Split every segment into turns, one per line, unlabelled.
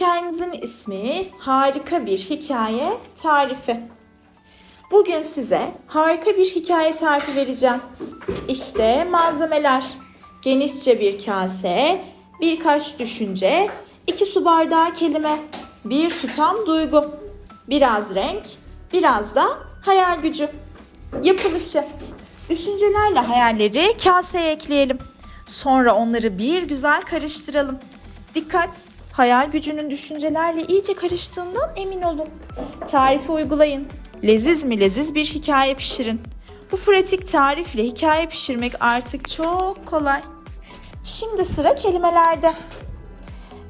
Hikayemizin ismi Harika Bir Hikaye Tarifi. Bugün size harika bir hikaye tarifi vereceğim. İşte malzemeler. Genişçe bir kase, birkaç düşünce, iki su bardağı kelime, bir tutam duygu, biraz renk, biraz da hayal gücü. Yapılışı. Düşüncelerle hayalleri kaseye ekleyelim. Sonra onları bir güzel karıştıralım. Dikkat! Hayal gücünün düşüncelerle iyice karıştığından emin olun. Tarifi uygulayın. Leziz mi leziz bir hikaye pişirin. Bu pratik tarifle hikaye pişirmek artık çok kolay. Şimdi sıra kelimelerde.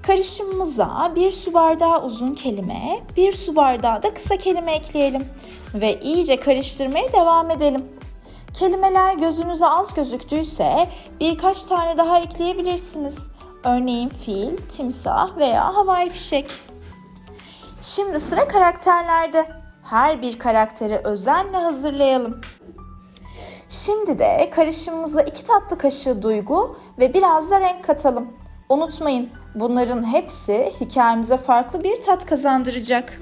Karışımımıza bir su bardağı uzun kelime, bir su bardağı da kısa kelime ekleyelim ve iyice karıştırmaya devam edelim. Kelimeler gözünüze az gözüktüyse birkaç tane daha ekleyebilirsiniz. Örneğin fil, timsah veya havai fişek. Şimdi sıra karakterlerde. Her bir karakteri özenle hazırlayalım. Şimdi de karışımımıza iki tatlı kaşığı duygu ve biraz da renk katalım. Unutmayın bunların hepsi hikayemize farklı bir tat kazandıracak.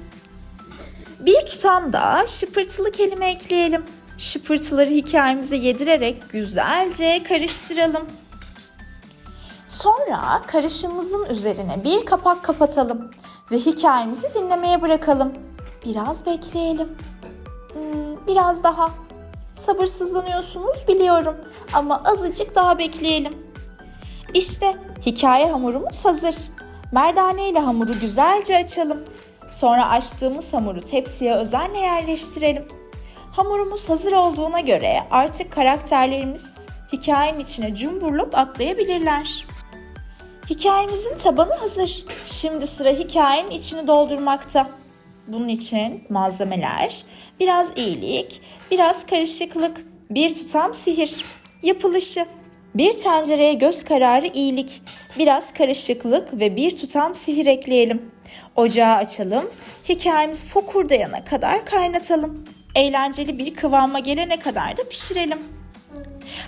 Bir tutam da şıpırtılı kelime ekleyelim. Şıpırtıları hikayemize yedirerek güzelce karıştıralım. Sonra karışımımızın üzerine bir kapak kapatalım ve hikayemizi dinlemeye bırakalım. Biraz bekleyelim. Hmm, biraz daha. Sabırsızlanıyorsunuz biliyorum ama azıcık daha bekleyelim. İşte hikaye hamurumuz hazır. Merdane ile hamuru güzelce açalım. Sonra açtığımız hamuru tepsiye özenle yerleştirelim. Hamurumuz hazır olduğuna göre artık karakterlerimiz hikayenin içine cumburlop atlayabilirler. Hikayemizin tabanı hazır. Şimdi sıra hikayenin içini doldurmakta. Bunun için malzemeler, biraz iyilik, biraz karışıklık, bir tutam sihir. Yapılışı. Bir tencereye göz kararı iyilik, biraz karışıklık ve bir tutam sihir ekleyelim. Ocağı açalım, hikayemiz fokurdayana kadar kaynatalım. Eğlenceli bir kıvama gelene kadar da pişirelim.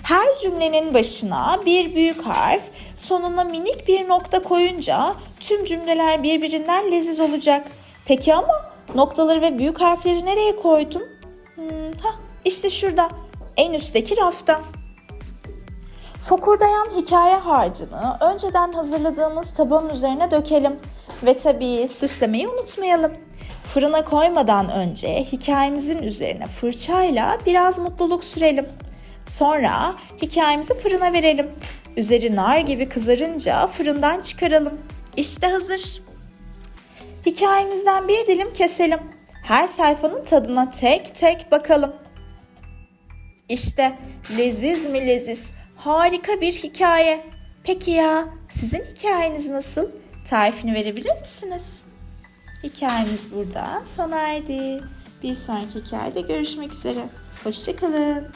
Her cümlenin başına bir büyük harf, sonuna minik bir nokta koyunca tüm cümleler birbirinden leziz olacak. Peki ama noktaları ve büyük harfleri nereye koydum? Hmm, hah, işte şurada, en üstteki rafta. Fokurdayan hikaye harcını önceden hazırladığımız tabanın üzerine dökelim. Ve tabii süslemeyi unutmayalım. Fırına koymadan önce hikayemizin üzerine fırçayla biraz mutluluk sürelim. Sonra hikayemizi fırına verelim. Üzeri nar gibi kızarınca fırından çıkaralım. İşte hazır. Hikayemizden bir dilim keselim. Her sayfanın tadına tek tek bakalım. İşte leziz mi leziz, harika bir hikaye. Peki ya sizin hikayeniz nasıl? Tarifini verebilir misiniz? Hikayemiz burada sona erdi. Bir sonraki hikayede görüşmek üzere. Hoşçakalın.